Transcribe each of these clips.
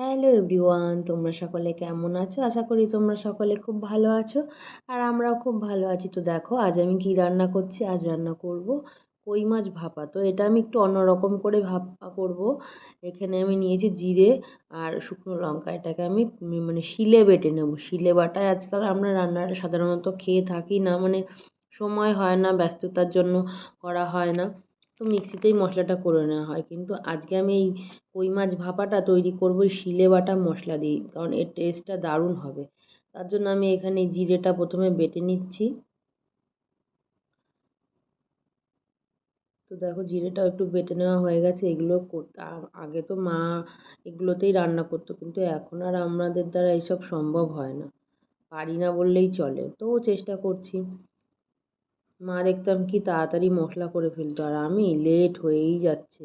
Hello everyone তোমরা সকলে কেমন আছো? আশা করি তোমরা সকলে খুব ভালো আছো। আর আমরাও খুব ভালো আছি। তো দেখো, আজ আমি কী রান্না করছি? আজ রান্না করব কই মাছ ভাপা। তো এটা আমি একটু অন্যরকম করে ভাপা করব। এখানে আমি নিয়েছি জিরে আর শুকনো লঙ্কা। এটাকে আমি মানে শিলে বেটে নেব। শিলে বাটায় আজকাল আমরা রান্নাটা সাধারণত খেয়ে থাকি না। মানে সময় হয় না, ব্যস্ততার জন্য করা হয় না। তো মিক্সিতেই মশলাটা করে নেওয়া হয়। কিন্তু আজকে আমি এই কই মাছ ভাপাটা তৈরি করব শিলে বাটা মশলা দিয়েই, কারণ এর টেস্টটা দারুণ হবে। তার জন্য আমি এখানে জিরেটা প্রথমে বেটে নিচ্ছি। তো দেখো জিরেটা একটু বেটে নেওয়া হয়ে গেছে, এগুলো করতে আগে তো মা এগুলোতেই রান্না করতো, কিন্তু এখন আর আমাদের দ্বারা এইসব সম্ভব হয় না। পারি না বললেই চলে, তো চেষ্টা করছি। মা দেখতাম কি তাড়াতাড়ি মশলা করে ফেলতো, আর আমি লেট হয়েই যাচ্ছে।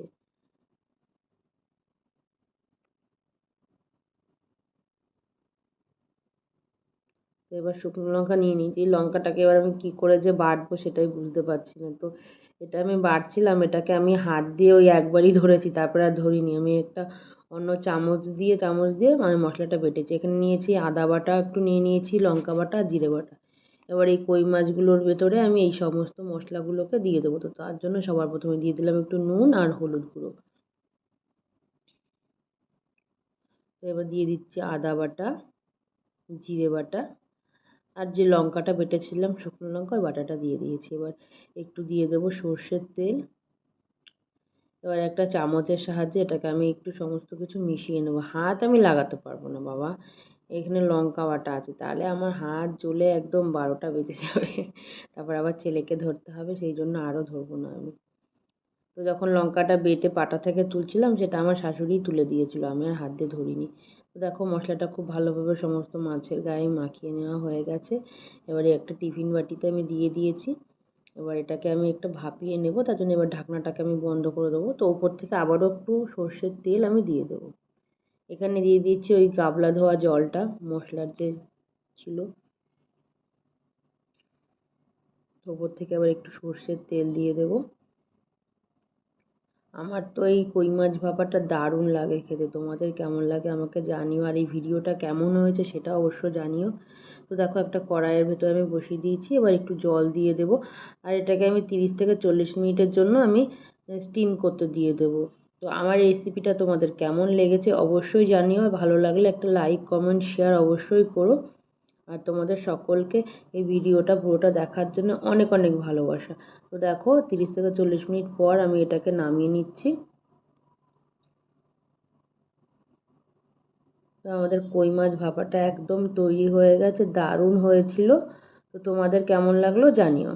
এবার শুকনো লঙ্কা নিয়ে নিয়েছি, এই লঙ্কাটাকে এবার আমি কী করে যে বাটবো সেটাই বুঝতে পারছি না। তো এটা আমি বাটছিলাম, এটাকে আমি হাত দিয়ে ওই একবারই ধরেছি, তারপরে আর ধরিনি। আমি একটা অন্য চামচ দিয়ে চামচ দিয়ে আমি মশলাটা বেটেছি। এখানে নিয়েছি আদা বাটা, একটু নিয়ে নিয়েছি লঙ্কা বাটা, জিরে বাটা। এবার এই কই মাছগুলোর ভেতরে আমি এই সমস্ত মশলাগুলোকে দিয়ে দেবো। তো তার জন্য সবার প্রথমে দিয়ে দিলাম একটু নুন আর হলুদ গুঁড়ো। এবার দিয়ে দিচ্ছি আদা বাটা, জিরে বাটা আর যে লঙ্কাটা বেটেছিলাম শুকনো লঙ্কা ওই বাটাটা দিয়ে দিয়েছি। এবার একটু দিয়ে দেবো সর্ষের তেল। এবার একটা চামচের সাহায্যে এটাকে আমি একটু সমস্ত কিছু মিশিয়ে নেব। হাত আমি লাগাতে পারব না বাবা। এখানে লঙ্কা বাটা আছে। তাহলে আমার হাত জ্বলে একদম বারোটা বেজে যাবে। তারপর আবার ছেলেকে ধরতে হবে, সেই জন্য আরও ধরবো না আমি। তো যখন লঙ্কাটা বেটে পাটা থেকে তুলছিলাম, সেটা আমার শাশুড়িই তুলে দিয়েছিল, আমি আর হাত দিয়ে ধরিনি। তো দেখো মশলাটা খুব ভালোভাবে সমস্ত মাছের গায়ে মাখিয়ে নেওয়া হয়ে গেছে। এবারে একটা টিফিন বাটিতে আমি দিয়ে দিয়েছি। এবার এটাকে আমি একটু ভাপিয়ে নেব, তার জন্য এবার ঢাকনাটাকে আমি বন্ধ করে দেবো। তো ওপর থেকে আবারও একটু সর্ষের তেল আমি দিয়ে দেবো। এখানে দিয়ে দিচ্ছি ওই গাবলা ধোয়া জলটা, মশলার যে ছিল। ওপর থেকে আবার একটু সর্ষের তেল দিয়ে দেবো। আমার তো এই কই মাছ ভাপাটা দারুণ লাগে খেতে। তোমাদের কেমন লাগে আমাকে জানিও। আর এই ভিডিওটা কেমন হয়েছে সেটা অবশ্য জানিও। তো দেখো একটা কড়াইয়ের ভেতরে আমি বসিয়ে দিয়েছি, এবার একটু জল দিয়ে দেবো। আর এটাকে আমি তিরিশ থেকে চল্লিশ মিনিটের জন্য আমি স্টিম করতে দিয়ে দেবো। তো আমার রেসিপিটা তোমাদের কেমন লেগেছে অবশ্যই জানিও ভালো লাগলে একটা লাইক কমেন্ট শেয়ার অবশ্যই করো। আর তোমাদের সকলকে এই ভিডিওটা পুরোটা দেখার জন্য অনেক অনেক ভালোবাসা। তো দেখো, তিরিশ থেকে চল্লিশ মিনিট পর আমি এটাকে নামিয়ে নিচ্ছি। তো আমাদের কই মাছ ভাপাটা একদম তৈরি হয়ে গেছে, দারুণ হয়েছিল। তো তোমাদের কেমন লাগল জানিও।